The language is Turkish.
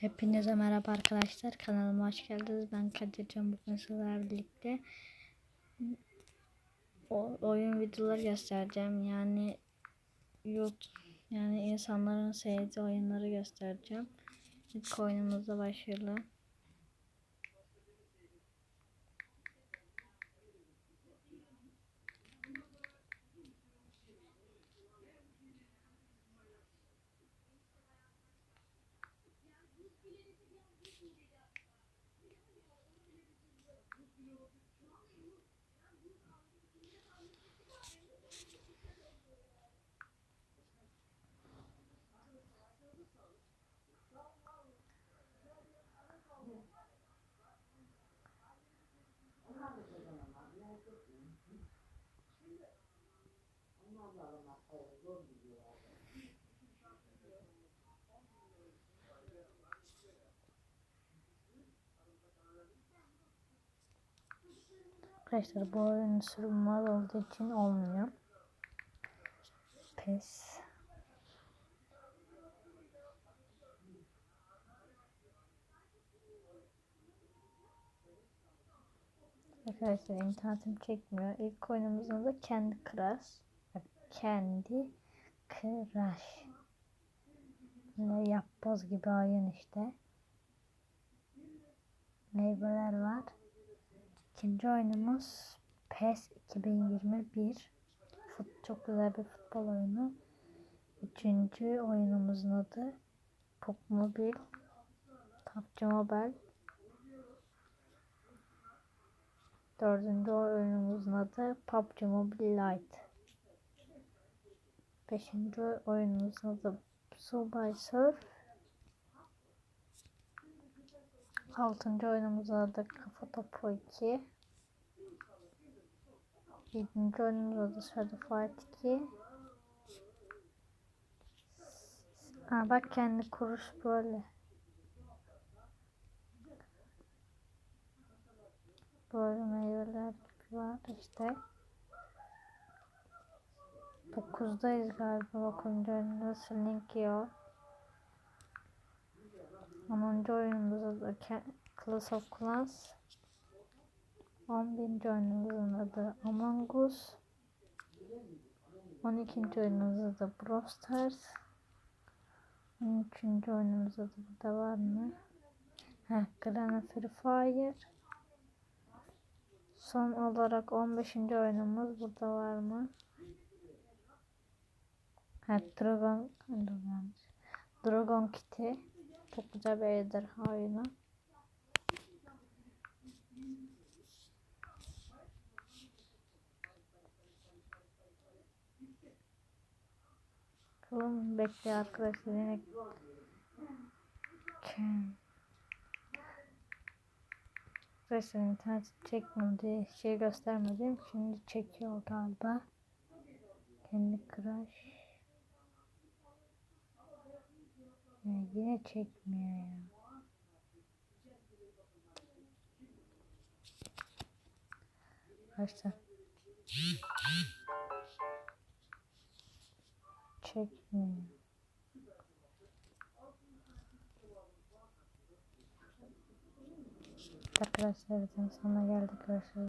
Hepinize merhaba arkadaşlar. Kanalıma hoş geldiniz. Ben Kadircan. Bugün sizlerle birlikte o, oyun videoları göstereceğim. Yani YouTube yani insanların sevdiği oyunları göstereceğim. İlk oyunumuzda başlayalım. Gracias. Arkadaşlar bu oyun sürümler olduğu için olmuyor. Pes. Arkadaşlar internetim çekmiyor. İlk oyunumuzun da kendi kras. Kendi Crash. Ne yapboz gibi oyun işte. Meyveler var. İkinci oyunumuz PES 2021. Fut, çok güzel bir futbol oyunu. Üçüncü oyunumuzun adı PUBG Mobile. PUBG Mobile. Dördüncü oyunumuzun adı PUBG Mobile Lite. Beşinci oyunumuzun adı Subway Surf. Altıncı oyunumuzun adı Kafa Topu 2. Yedinci oyunumuzun adı Certified 2. Aa, bak kendi kuruş böyle. Böyle meyveler gibi var işte. 9'dayız galiba. 9. oyunda Slinkio. 10. oyunumuzda da Clash of Clans. 11. oyunumuzun adı Among Us. 12. oyunumuzda da Brawl Stars. 13. oyunumuzda da burada var mı? Heh, Grand Free Fire. Son olarak 15. oyunumuz burada var mı? Ha, Dragon, Dragon Kitty. Çok güzel bir ejderha oyunu. Bakalım bekle arkadaşlar yine. Arkadaşlar internet çekmedi şey göstermedim. Şimdi çekiyor galiba. Kendi crash ya yine çekmiyor ya Arkadaşlar çekmiyor Arkadaşlar videonun sonuna geldik. Görüşürüz.